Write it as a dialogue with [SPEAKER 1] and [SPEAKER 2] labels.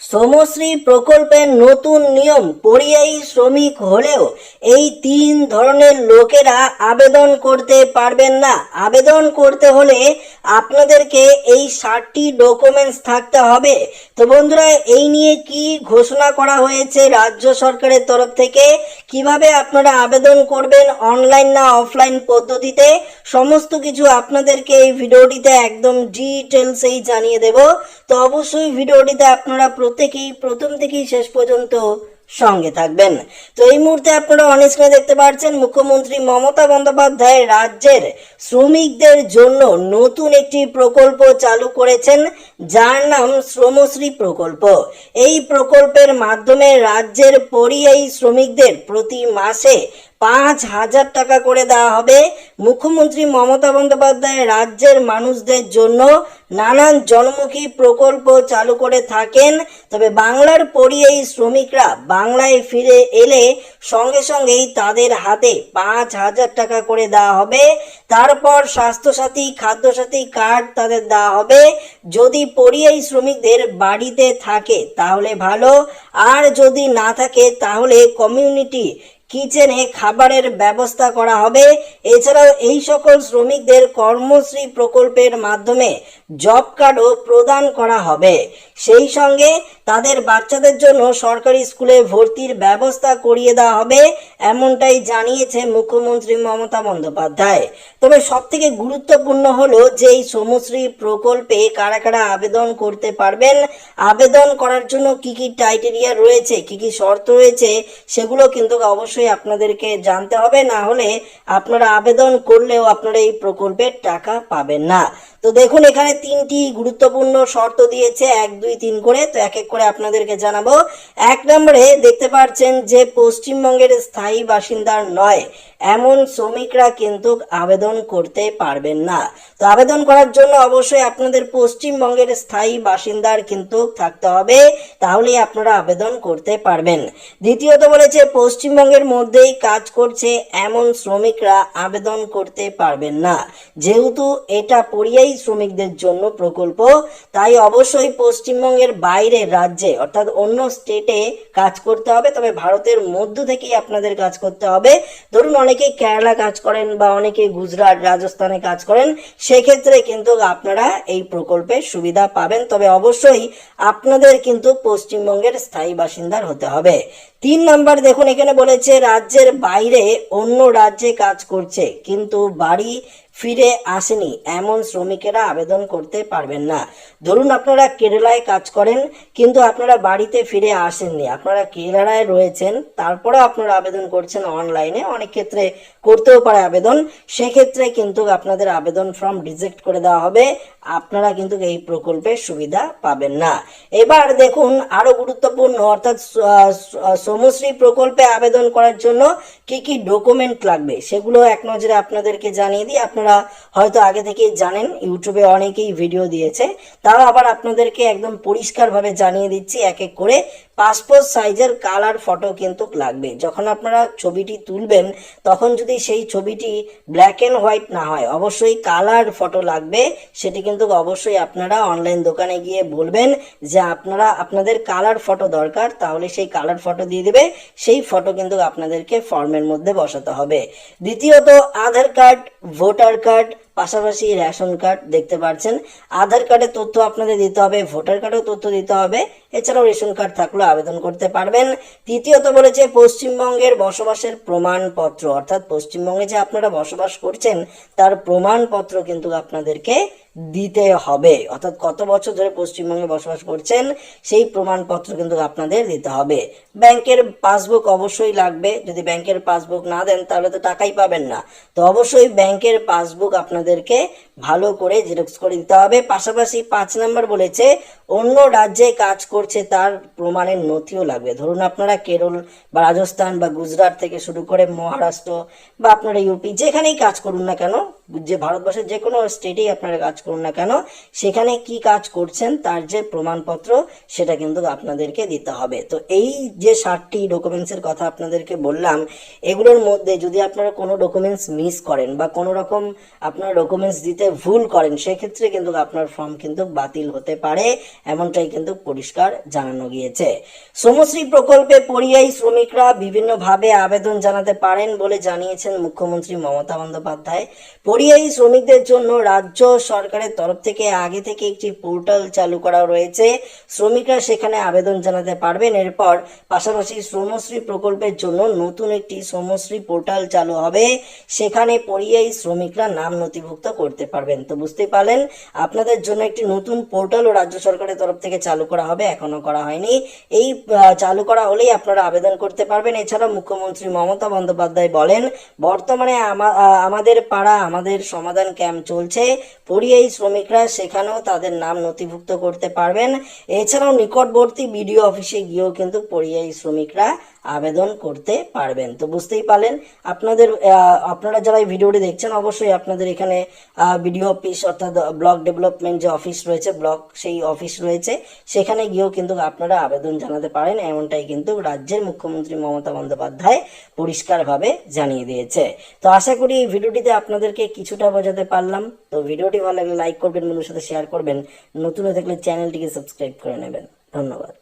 [SPEAKER 1] শ্রমশ্রী প্রকল্পের নতুন নিয়ম পরিযায়ী শ্রমিক হলেও এই তিন ধরনের লোকেরা আবেদন করতে পারবেন না। আবেদন করতে হলে আপনাদেরকে এই ষাটটি ডকুমেন্টস থাকতে হবে। তো বন্ধুরা, এই নিয়ে কি ঘোষণা করা হয়েছে রাজ্য সরকারের তরফ থেকে? কীভাবে আপনারা আবেদন করবেন অনলাইন না অফলাইন পদ্ধতিতে? সমস্ত কিছু আপনাদেরকে এই ভিডিওটিতে একদম ডিটেলসেই জানিয়ে দেব। তো অবশ্যই ভিডিওটিতে আপনারা প্রত্যেকেই, প্রথম থেকেই শেষ পর্যন্ত সঙ্গে থাকবেন। তো এই মুহূর্তে আপনারা অনেক স্ক্রিনে দেখতে পাচ্ছেন মুখ্যমন্ত্রী মমতা বন্দ্যোপাধ্যায় রাজ্যের শ্রমিকদের জন্য নতুন একটি প্রকল্প চালু করেছেন, যার নাম শ্রমশ্রী প্রকল্প। এই প্রকল্পের মাধ্যমে রাজ্যের পরিযায়ী শ্রমিকদের প্রতি মাসে পাঁচ হাজার টাকা করে দেওয়া হবে। মুখ্যমন্ত্রী মমতা বন্দ্যোপাধ্যায় রাজ্যের মানুষদের জন্য নানান জনমুখী প্রকল্প চালু করে থাকেন। তবে বাংলার পরিযায়ী শ্রমিকরা বাংলায় ফিরে এলে সঙ্গে সঙ্গেই তাদের হাতে পাঁচ হাজার টাকা করে দেওয়া হবে। তারপর স্বাস্থ্যসাথী, খাদ্যসাথী কার্ড তাদের দেওয়া হবে। যদি পরিযায়ী শ্রমিকদের বাড়িতে থাকে তাহলে ভালো। আর যদি না থাকে তাহলে কমিউনিটি কিচেনে খাবারের ব্যবস্থা করা হবে। এছাড়াও এই সকল শ্রমিকদের কর্মশ্রী প্রকল্পের মাধ্যমে জব কার্ডও প্রদান করা হবে। সেই সঙ্গে তাদের বাচ্চাদের জন্য সরকারি স্কুলে ভর্তির ব্যবস্থা করিয়ে দেওয়া হবে, এমনটাই জানিয়েছে মুখ্যমন্ত্রী মমতা বন্দ্যোপাধ্যায়। তবে সব থেকে গুরুত্বপূর্ণ হলো যে এই শ্রমশ্রী প্রকল্পে কারা কারা আবেদন করতে পারবেন, আবেদন করার জন্য কি কি টাইটেরিয়া রয়েছে, কি কি শর্ত রয়েছে, সেগুলো কিন্তু অবশ্যই আপনাদেরকে জানতে হবে, না হলে আপনারা আবেদন করলেও আপনারা এই প্রকল্পের টাকা পাবেন না। তো দেখুন, এখানে তিনটি গুরুত্বপূর্ণ শর্ত দিয়েছে, এক, দুই, তিন করে। তো এক এক করে আপনাদেরকে জানাব। এক নম্বরে দেখতে পাচ্ছেন যে পশ্চিমবঙ্গের স্থায়ী বাসিন্দার নয়। এমন শ্রমিকরা কিন্তু আবেদন করতে পারবেন না। তো আবেদন করার জন্য অবশ্যই আপনাদের পশ্চিমবঙ্গের স্থায়ী বাসিন্দার কিন্তু থাকতে হবে, তাহলেই আপনারা আবেদন করতে পারবেন। দ্বিতীয়ত বলেছে, পশ্চিমবঙ্গের মধ্যেই কাজ করছে এমন শ্রমিকরা আবেদন করতে পারবেন না। যেহেতু এটা পরিযায়ী শ্রমিকদের জন্য প্রকল্প, তাই অবশ্যই পশ্চিমবঙ্গের বাইরের রাজ্যে, অর্থাৎ অন্য স্টেটে কাজ করতে হবে। তবে ভারতের মধ্য থেকেই আপনাদের কাজ করতে হবে। ধরুন অনেকে কেরালা কাজ করেন বা অনেকে গুজরাট, রাজস্থানে কাজ করেন, সেক্ষেত্রে কিন্তু আপনারা এই প্রকল্পের সুবিধা পাবেন। তবে অবশ্যই আপনাদের কিন্তু পশ্চিমবঙ্গের স্থায়ী বাসিন্দার হতে হবে। তিন নাম্বার দেখুন, এখানে বলেছে রাজ্যের বাইরে অন্য রাজ্যে কাজ করছে, কিন্তু বাড়ি ফিরে আসেনি। এমন শ্রমিকেরা আবেদন করতে পারবেন না। ধরুন আপনারা কেরালায় কাজ করেন, কিন্তু আপনারা বাড়িতে ফিরে আসেননি। আপনারা কেরালায় রয়েছেন তারপরে আপনারা আবেদন করছেন অনলাইনে। অনেক ক্ষেত্রে করতেও পারে আবেদন। সেক্ষেত্রে কিন্তু আপনাদের আবেদন ফর্ম রিজেক্ট করে দেওয়া হবে। আপনারা কিন্তু এই প্রকল্পের সুবিধা পাবেন না। এবার দেখুন আরও গুরুত্বপূর্ণ, অর্থাৎ শ্রমশ্রী প্রকল্পে আবেদন করার জন্য কি কি ডকুমেন্ট লাগবে, সেগুলো এক নজরে আপনাদেরকে জানিয়ে দিই। আপনারা হয়তো আগে থেকেই জানেন, ইউটিউবে অনেকেই ভিডিও দিয়েছে। তাও আবার আপনাদেরকে একদম পরিষ্কারভাবে জানিয়ে দিচ্ছি, এক এক করে পাসপোর্ট সাইজের কালার ফটো কিন্তু লাগবে। যখন আপনারা ছবিটি তুলবেন, তখন যদি সেই ছবিটি ব্ল্যাক অ্যান্ড হোয়াইট না হয়, অবশ্যই কালার ফটো লাগবে। সেটি কিন্তু অবশ্যই আপনারা অনলাইন দোকানে গিয়ে বলবেন যে আপনারা, আপনাদের কালার ফটো দরকার, তাহলে সেই কালার ফটো দিয়ে দেবে। সেই ফটো কিন্তু আপনাদেরকে ফর্মের মধ্যে বসাতে হবে। দ্বিতীয়ত, আধার কার্ড ভোটার কার্ড পাশাপাশি রেশন কার্ড দেখতে পাচ্ছেন আধার কার্ডের তথ্য আপনাদের দিতে হবে, ভোটার কার্ডেও তথ্য দিতে হবে। এছাড়াও রেশন কার্ড থাকলে আবেদন করতে পারবেন। তৃতীয়ত বলেছে, পশ্চিমবঙ্গের বসবাসের প্রমাণপত্র, অর্থাৎ পশ্চিমবঙ্গে যে আপনারা বসবাস করছেন, তার প্রমাণপত্র কিন্তু আপনাদেরকে দিতে হবে। অর্থাৎ কত বছর ধরে পশ্চিমবঙ্গে বসবাস করছেন, সেই প্রমাণপত্র কিন্তু আপনাদের দিতে হবে। ব্যাংকের পাসবুক অবশ্যই লাগবে। যদি ব্যাংকের পাসবুক না দেন, তাহলে তো টাকাই পাবেন না। তো অবশ্যই ব্যাংকের পাসবুক আপনাদেরকে ভালো করে জেরক্স করে দিতে হবে। পাশাপাশি পাঁচ নাম্বার বলেছে, অন্য রাজ্যে কাজ করছে তার প্রমাণের নথিও লাগবে। ধরুন আপনারা কেরল বা রাজস্থান বা গুজরাট থেকে শুরু করে মহারাষ্ট্র বা আপনারা ইউপি যেখানেই কাজ করুন না কেন যে ভারতবর্ষের যে কোনো স্টেটেই আপনারা কাজ করুন না কেন, সেখানে কি কাজ করছেন তার যে প্রমাণপত্র, সেটা কিন্তু আপনাদেরকে দিতে হবে। তো এই যে ষাটটি ডকুমেন্টসের কথা আপনাদেরকে বললাম, এগুলোর মধ্যে যদি আপনারা কোনো ডকুমেন্টস মিস করেন বা কোনো রকম আপনারা ডকুমেন্টস দিতে ভুল করেন, সেক্ষেত্রে কিন্তু আপনার ফর্ম কিন্তু বাতিল হতে পারে, এমনটাই কিন্তু পরিষ্কার জানানো গিয়েছে। শ্রমশ্রী প্রকল্পে পরিযায়ী শ্রমিকরা বিভিন্নভাবে আবেদন জানাতে পারেন বলে জানিয়েছেন মুখ্যমন্ত্রী মমতা বন্দ্যোপাধ্যায়। পরিযায়ী শ্রমিকদের জন্য রাজ্য সরকারের তরফ থেকে আগে থেকে একটি পোর্টাল চালু করা রয়েছে। শ্রমিকরা সেখানে আবেদন জানাতে পারবেন। এরপর পাশাপাশি শ্রমশ্রী প্রকল্পের জন্য নতুন একটি শ্রমশ্রী পোর্টাল চালু হবে। সেখানে পরিযায়ী শ্রমিকরা নাম নথিভুক্ত করতে পারবেন। তো বুঝতে পারলেন, আপনাদের জন্য একটি নতুন পোর্টালও রাজ্য সরকারের তরফ থেকে চালু করা হবে। এখনও করা হয়নি। এই চালু করা হলেই আপনারা আবেদন করতে পারবেন। এছাড়া মুখ্যমন্ত্রী মমতা বন্দ্যোপাধ্যায় বলেন, বর্তমানে আমাদের পাড়া, আমাদের সমাধান ক্যাম্প চলছে। পরিযায়ী শ্রমিকরা সেখানেও তাদের নাম নথিভুক্ত করতে পারবেন। এছাড়াও নিকটবর্তী বিডিও অফিসে গিয়েও কিন্তু পরিযায়ী শ্রমিকরা আবেদন করতে পারবেন। তো বুঝতেই পারলেন, আপনাদের আপনারা যারা এই ভিডিওটি দেখছেন, অবশ্যই আপনাদের এখানে বিডিও অফিস অর্থাৎ ব্লক ডেভেলপমেন্ট যে অফিস রয়েছে ব্লক সেই অফিস রয়েছে, সেখানে গিয়েও কিন্তু আপনারা আবেদন জানাতে পারেন, এমনটাই কিন্তু রাজ্যের মুখ্যমন্ত্রী মমতা বন্দ্যোপাধ্যায় পরিষ্কারভাবে জানিয়ে দিয়েছে। তো আশা করি এই ভিডিওটিতে আপনাদেরকে কিছুটা বোঝাতে পারলাম। তো ভিডিওটি ভালো লাগলে লাইক করবেন বন্ধুর সাথে শেয়ার করবেন। নতুন হয়ে থাকলে চ্যানেলটিকে সাবস্ক্রাইব করে নেবেন। ধন্যবাদ।